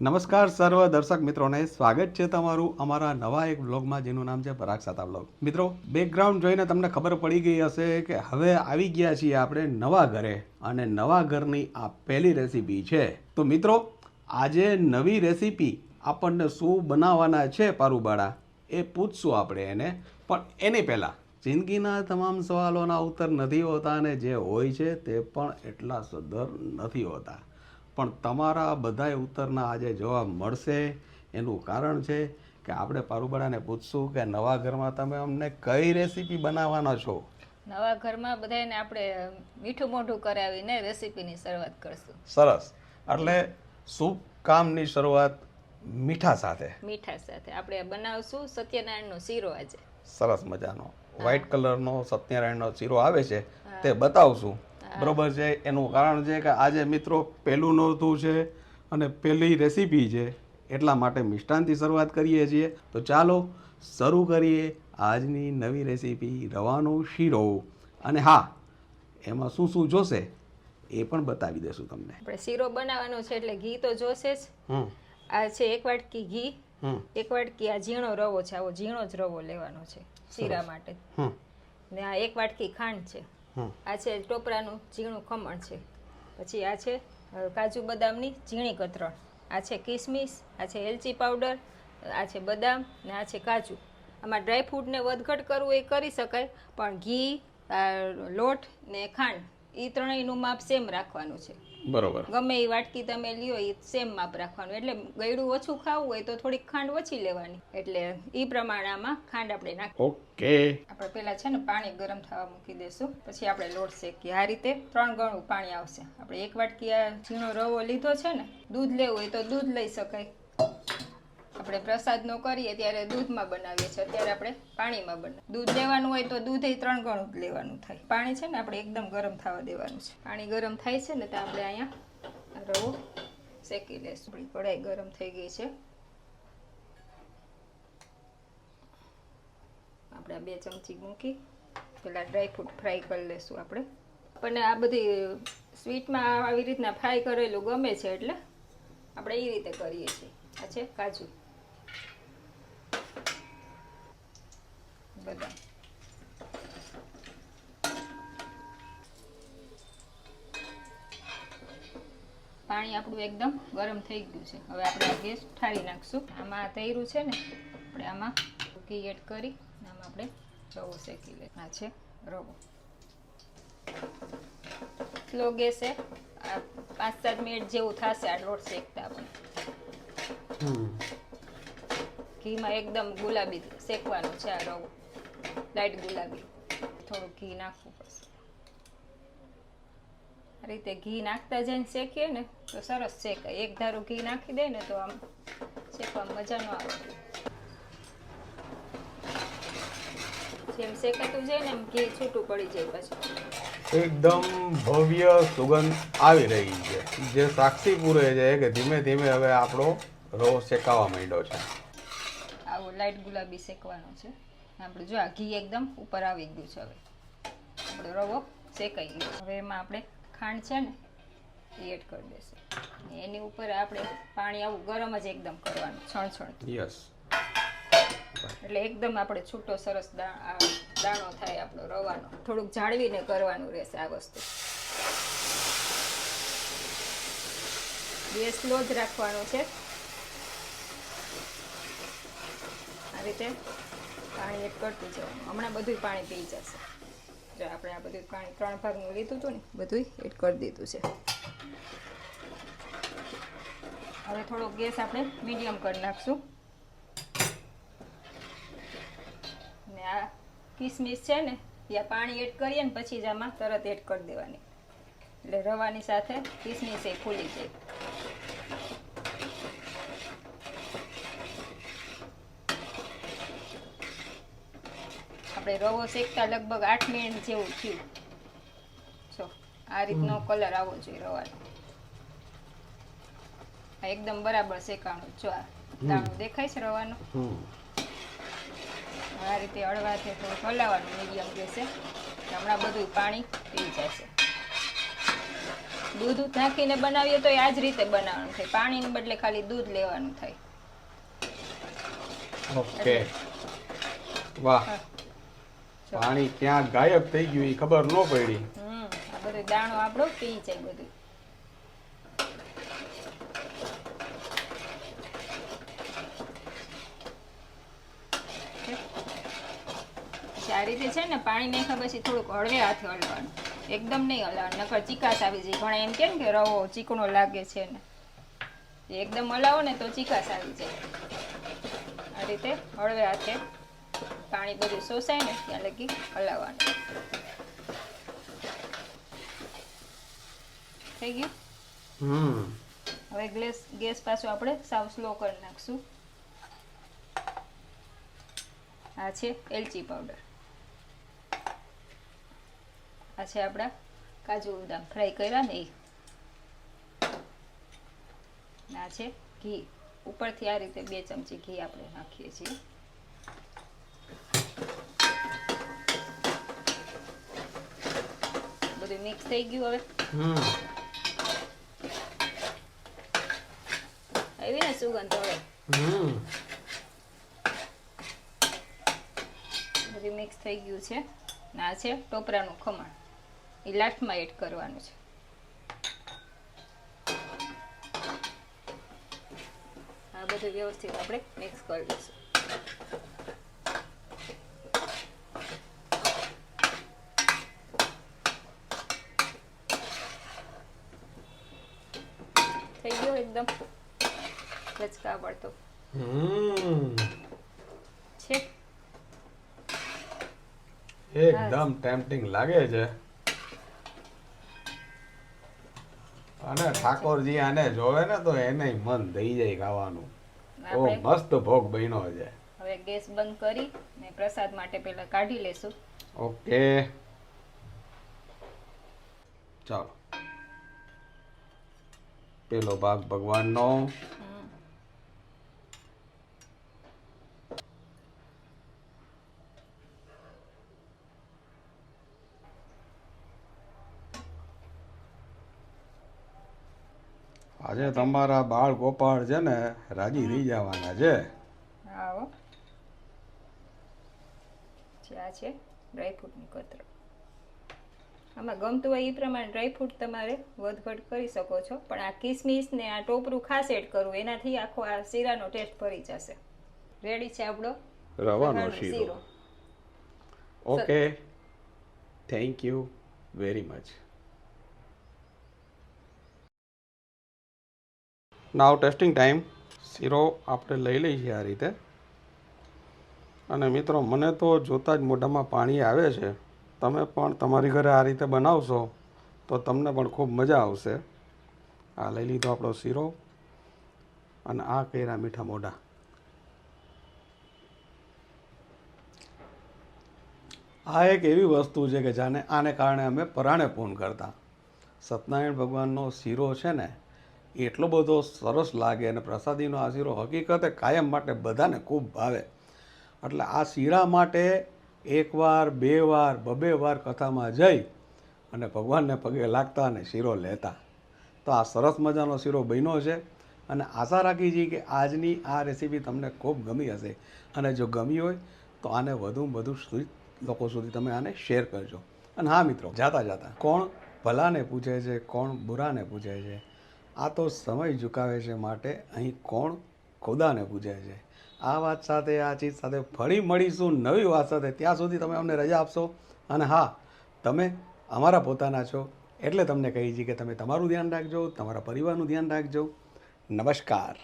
નમસ્કાર સર્વ દર્શક મિત્રોને. સ્વાગત છે તમારું અમારા નવા એક બ્લોગમાં જેનું નામ છે પરાગ સાતા બ્લોગ મિત્રો બેકગ્રાઉન્ડ જોઈને તમને ખબર પડી ગઈ હશે કે હવે આવી ગયા છીએ આપણે નવા ઘરે અને નવા ઘરની આ પહેલી રેસીપી છે. તો મિત્રો, આજે નવી રેસીપી આપણને શું બનાવવાના છે પારુબાળા એ પૂછશું આપણે એને. પણ એની પહેલાં, જિંદગીના તમામ સવાલોના ઉત્તર નથી હોતા અને જે હોય છે તે પણ એટલા સદર નથી હોતા. પણ તમારા બધાય ઉત્તરના આજે જવાબ મળશે. એનું કારણ છે કે આપણે પારુબડાને પૂછશું કે નવા ઘરમાં તમે અમને કઈ રેસીપી બનાવવાના છો? નવા ઘરમાં બધાને આપણે મીઠું મોઢું કરાવીને રેસીપીની શરૂઆત કરશું. સરસ. એટલે શુભ કામની શરૂઆત મીઠા સાથે? મીઠા સાથે. આપણે બનાવશું સત્યનારાયણનો શીરો આજે. સરસ મજાનો. વ્હાઇટ કલરનો સત્યનારાયણનો શીરો આવે છે તે બતાવશું. બરોબર છે? એનું કારણ છે કે આજે મિત્રો પહેલું નોરતું છે અને પહેલી રેસીપી છે. એટલા માટે મિષ્ટાનથી શરૂઆત કરીએ છીએ. તો ચાલો શરૂ કરીએ આજની નવી રેસીપી રવાનો શીરો. અને હા એમાં શું શું જોશે એ પણ બતાવી દેશું તમને. આપણે શીરો બનાવવાનો છે એટલે ઘી તો જોશે જ. આ છે એક વાટકી ઘી એક વાટકી આ ઝીણો રવો છે આવો ઝીણો જ રવો લેવાનો છે શીરા માટે. ને આ એક વાટકી ખાંડ છે. આ છે ટોપરાનું ઝીણું ખમણ છે. પછી આ છે કાજુ બદામની ઝીણી કતરણ. આ છે કિસમિસ, આ છે એલચી પાવડર, આ છે બદામ ને આ છે કાજુ. આમાં ડ્રાયફ્રૂટને વધઘટ કરવું એ કરી શકાય, પણ ઘી લોટ ને ખાંડ એ ત્રણેયનું માપ સેમ રાખવાનું છે. બરોબર. ગમે એ વાટકી તમે લ્યો એ સેમ માપ રાખવાનું. એટલે ગળ્યું ઓછું ખાવું હોય તો થોડીક ખાંડ ઓછી લેવાની. એટલે એ પ્રમાણમાં ખાંડ આપણે નાખી. ઓકે. આપણે પેલા છે ને પાણી ગરમ થવા મૂકી દેશું. પછી આપણે લોટ શેકીએ. આ રીતે ત્રણ ગણું પાણી આવશે. આપણે એક વાટકી આ ઝીણો રવો લીધો છે ને દૂધ લેવું હોય તો દૂધ લઈ શકાય. આપણે પ્રસાદનો કરીએ ત્યારે દૂધમાં બનાવીએ છીએ. અત્યારે આપણે પાણીમાં બનાવીએ દૂધ લેવાનું હોય તો દૂધ એ ત્રણ ગણું જ લેવાનું થાય. પાણી છે ને આપણે એકદમ ગરમ થવા દેવાનું છે. પાણી ગરમ થાય છે ને તો આપણે અહીંયા રવો શેકી લેશું. આપણી કઢાઈ ગરમ થઈ ગઈ છે. આપણે બે ચમચી મૂકી પેલા ડ્રાયફ્રૂટ ફ્રાય કરી લેશું આપણે. આપણને આ બધી સ્વીટમાં આવી રીતના ફ્રાય કરેલું ગમે છે એટલે આપણે એ રીતે કરીએ છીએ. આ છે કાજુ. બદામ પાણી આપણું એકદમ ગરમ થઈ ગયું છે. હવે આપણે આ ગેસ ઠારી નાખશું. આમાં તૈરું છે ને આપણે આમાં ઘી એડ કરી આમાં આપણે રવો શેકી લે. આ છે રવો. સ્લો ગેસે આ પાંચ સાત મિનિટ જેવું થશે આ લોટ શેકતા આપણે. ઘીમાં એકદમ ગુલાબી શેકવાનું છે આ રવો. લાઈટ ગુલાબી. થોડું ઘી નાખવું પડશે. આ રીતે ઘી નાખતા જઈને શેકીએ ને તો સરસ શેકાય. એક ધારું ઘી નાખી દે ને તો આમ શેકવામાં મજા ન આવે. જેમ શેકાતું જાય ને એમ ઘી છૂટું પડી જાય પછી. એકદમ ભવ્ય સુગંધ આવી રહી છે. જે સાક્ષી પૂરે છે કે ધીમે ધીમે હવે આપણો રવો શેકાવા માંડ્યો છે. આવું લાઈટ ગુલાબી શેકવાનો છે. આપણે જો આ ઘી એકદમ ઉપર આવી ગયું છે હવે. આપણો રવો શેકાઈ ગયો. હવે એમાં આપણે ખાંડ છે ને એ એડ કરી દેશું એની ઉપર આપણે પાણી આવું ગરમ જ એકદમ કરવાનું છણછણ યસ. એટલે એકદમ આપણે છૂટો સરસ દાણો થાય આપણો રવાનો. થોડુંક જાળવીને કરવાનું રહેશે આ વસ્તુ. ગેસ સ્લો જ રાખવાનો છે. આ રીતે પાણી એડ કરતું જવાનું હમણાં બધું પાણી પી જશે. જો આપણે આ બધું પાણી ત્રણ ભાગનું લીધું હતું ને બધું એડ કરી દીધું છે. હવે થોડો ગેસ આપણે મીડિયમ કરી નાખશું. ને આ કિસમિસ છે ને આ પાણી એડ કરીએ ને પછી જ આમાં તરત એડ કરી દેવાની. એટલે રવાની સાથે કિસમિસ એ ખુલી જાય. આપણે રવો શેકતા લગભગ આઠ મિનિટ જેવું થયું. જો આ રીતનો કલર આવવો જોઈએ રવાનો. આ એકદમ બરાબર શેકાણું જો આ દાણું દેખાય છે રવાનો? આ રીતે હળવાથી થોડું હલાવવાનું મીડિયમ ગેસે હમણાં બધું પાણી પી જશે. દૂધ નાખીને બનાવીએ તો આ જ રીતે બનાવવાનું થાય. પાણીને બદલે ખાલી દૂધ લેવાનું થાય. ઓકે. વાહ. પાણી ક્યાં ગાયબ થઈ ગયું એ ખબર ન પડી. હમ આ બધું દાણો આપણો પી જાય બધું. સારી રીતે છે ને પાણી નાખ્યા પછી થોડુંક હળવે હાથે હલવાનું એકદમ નહીં હલાવવાનું નકર ચીકાશ આવી જાય. ઘણા એમ કે ને કે રવો ચીકણો લાગે છે ને. એકદમ હલાવો ને તો ચીકાશ આવી જાય. આ રીતે હળવે હાથે. પાણી બધું શોષાય ને ત્યાં લગી હલાવવાનું. થઈ ગયું? હવે ગેસ ગેસ પાછો આપણે સાવ સ્લો કરી નાખશું. આ છે એલચી પાવડર આ છે આપણા કાજુ બદામ. ફ્રાય કર્યા ને એ. આ છે ઘી. ઉપરથી આ રીતે બે ચમચી ઘી આપણે નાખીએ છીએ બધું મિક્સ થઈ ગયું હવે. હમ. આવી ને સુગંધ હવે. હમ. બધું મિક્સ થઈ ગયું છે. ના આ છે ટોપરાનું ખમણ. એ લાસ્ટમાં એડ કરવાનું છે. આ બધું વ્યવસ્થિત આપણે મિક્સ કરી દઈશું થઈ ગયો એકદમ. લચકા પડતો છે. એકદમ ટેમ્પટિંગ લાગે છે. અને ઠાકોરજી આને જોવે ને તો એને મન થઈ જાય ખાવાનું. ઓ મસ્ત ભોગ બન્યો છે. હવે ગેસ બંધ કરી ને પ્રસાદ માટે પહેલા કાઢી લેશું. ઓકે. ચાલો. પેલો ભાગ ભગવાનનો. આજે તમારા બાળ ગોપાળ છે ને રાજી થઈ જવાના છે. આવો. આ છે ડ્રાયફ્રૂટની કતરો. આમાં ગમતું હોય એ પ્રમાણે ડ્રાયફ્રૂટ તમારે વધઘટ કરી શકો છો. પણ આ કિસમિસ ને આ ટોપરું ખાસ એડ કરવું એનાથી આખો આ શીરાનો ટેસ્ટ ફરી જશે. રેડી છે આપણો? રવાનો રવાનો શીરો. Okay thank you very much now testing time શીરો આપણે લઈ લઈએ છીએ આ રીતે. અને મિત્રો મને તો જોતાં જ મોઢામાં પાણી આવે છે. તમે પણ તમારી ઘરે આ રીતે બનાવશો, તો તમને પણ ખૂબ મજા આવશે. આ લઈ લીધો આપણો શીરો અને આ કર્યા મીઠા મોઢા. આ એક એવી વસ્તુ છે કે જાને આને કારણે અમે પરાણે ફોન કરતા. સત્યનારાયણ ભગવાનનો શીરો છે ને, એટલો બધો સરસ લાગે અને પ્રસાદીનો આ શીરો હકીકતે કાયમ માટે બધાને ખૂબ ભાવે. એટલે આ શીરા માટે એકવાર બે વાર બબે વાર કથામાં જઈ અને ભગવાનને પગે લાગતા અને શીરો લેતા. તો આ સરસ મજાનો શીરો બન્યો છે અને આશા રાખી છીએ કે આજની આ રેસીપી તમને ખૂબ ગમી હશે. અને જો ગમી હોય તો આને વધુ વધુ લોકો સુધી તમે આને શેર કરજો. અને હા મિત્રો, જાતા જાતા. કોણ ભલાને પૂછે છે, કોણ બુરાને પૂછે છે? આ તો સમય ઝુકાવે છે માટે અહીં કોણ ખુદાને પૂછે છે? આ વાત સાથે, આ ચીજ સાથે ફરી મળીશું નવી વાત સાથે. ત્યાં સુધી તમે અમને રજા આપશો અને હા, તમે અમારા પોતાના છો એટલે તમને કહી છીએ કે તમે તમારું ધ્યાન રાખજો, તમારા પરિવારનું ધ્યાન રાખજો. નમસ્કાર.